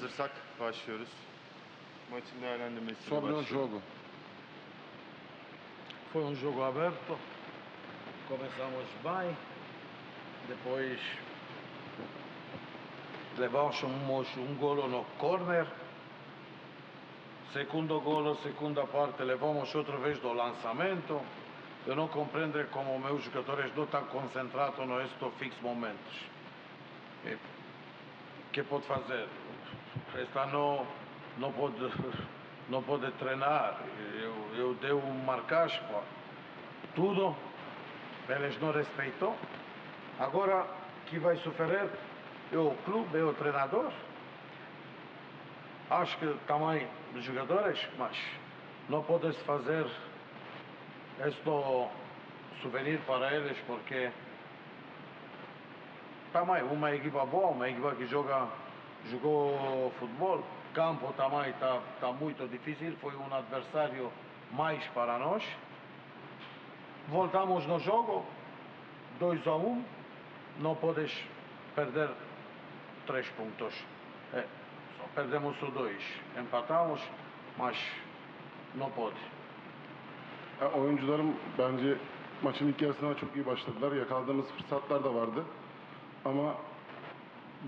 Hazırsak başlıyoruz. Maçın değerlendirmesiyle Sobre o jogo. Foi um jogo aberto. Começamos bem. Depois levamos um golo no corner. Segundo golo, segunda parte, levamos outra vez do lançamento. Eu não compreendo como meus jogadores não estão concentrados nestes fixos momentos. E, que pode fazer? Esta não, pode não pode treinar. Eu, eu dei um marcagem para tudo, eles não respeitou. Agora, que vai sofrer é o clube, é o treinador. Acho que também os jogadores, mas não pode fazer este souvenir para eles porque também uma equipa boa, uma equipa que joga jogou futebol. Campo também está tá muito difícil, foi um adversário mais para nós. Voltamos no jogo, 2 a 1, um, não podes perder 3 pontos. É, só perdemos o 2, empatamos, mas não pode. Oyuncularım bence maçın ilk yarısına çok iyi başladılar. Yakaladığımız fırsatlar da vardı. Ama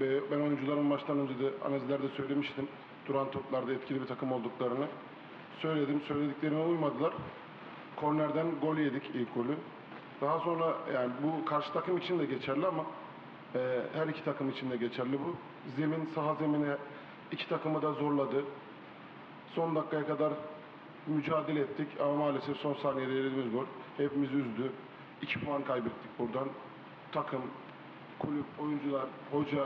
ben oyuncuların maçtan önce de analizlerde söylemiştim. Duran toplarda etkili bir takım olduklarını. Söyledim. Söylediklerime uymadılar. Kornerden gol yedik ilk golü. Daha sonra yani bu karşı takım için de geçerli ama e, her iki takım için de geçerli bu. Zemin, saha zemini iki takımı da zorladı. Son dakikaya kadar mücadele ettik ama maalesef son saniyede yediğimiz gol hepimizi üzdü. İki puan kaybettik buradan. Takım, kulüp, oyuncular, hoca,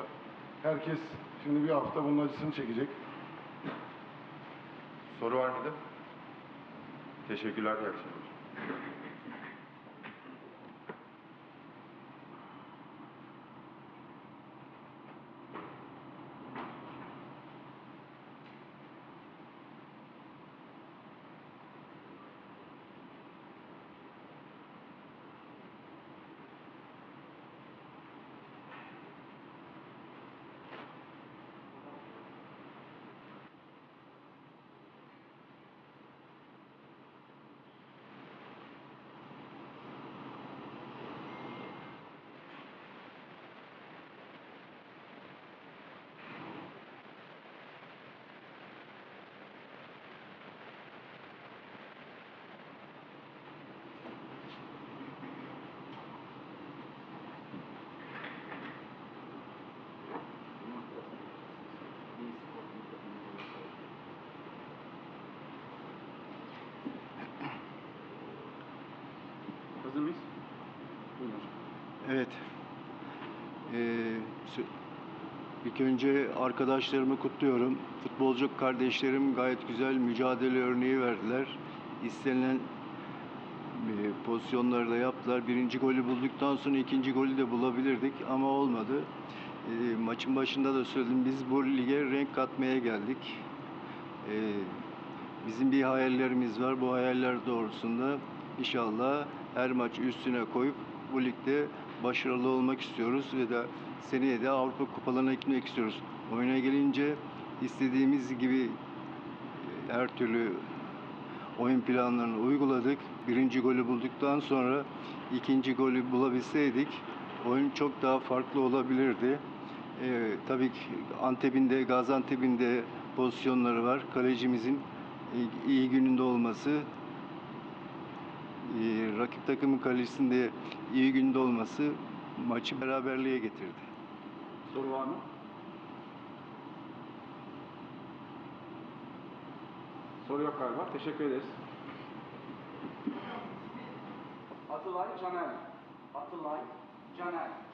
herkes şimdi bir hafta bunun acısını çekecek. Soru var mıydı? Teşekkürler. iyi. Hazır mıyız? Buyurun. Evet. Ee, ilk önce arkadaşlarımı kutluyorum. Futbolcu kardeşlerim gayet güzel mücadele örneği verdiler. İstenilen e, pozisyonları da yaptılar. Birinci golü bulduktan sonra ikinci golü de bulabilirdik ama olmadı. E, maçın başında da söyledim biz bu lige renk katmaya geldik. E, bizim bir hayallerimiz var. Bu hayaller doğrusunda inşallah her maç üstüne koyup bu ligde başarılı olmak istiyoruz ve de seneye de Avrupa kupalarına gitmek istiyoruz. Oyuna gelince istediğimiz gibi e, her türlü oyun planlarını uyguladık. Birinci golü bulduktan sonra ikinci golü bulabilseydik oyun çok daha farklı olabilirdi. Ee, tabii ki Antep'in de pozisyonları var. Kalecimizin iyi, gününde olması rakip takımın kalecisinde iyi günde olması maçı beraberliğe getirdi. Soru var mı? Soru yok galiba. Teşekkür ederiz. Atılay Caner. Atılay Caner.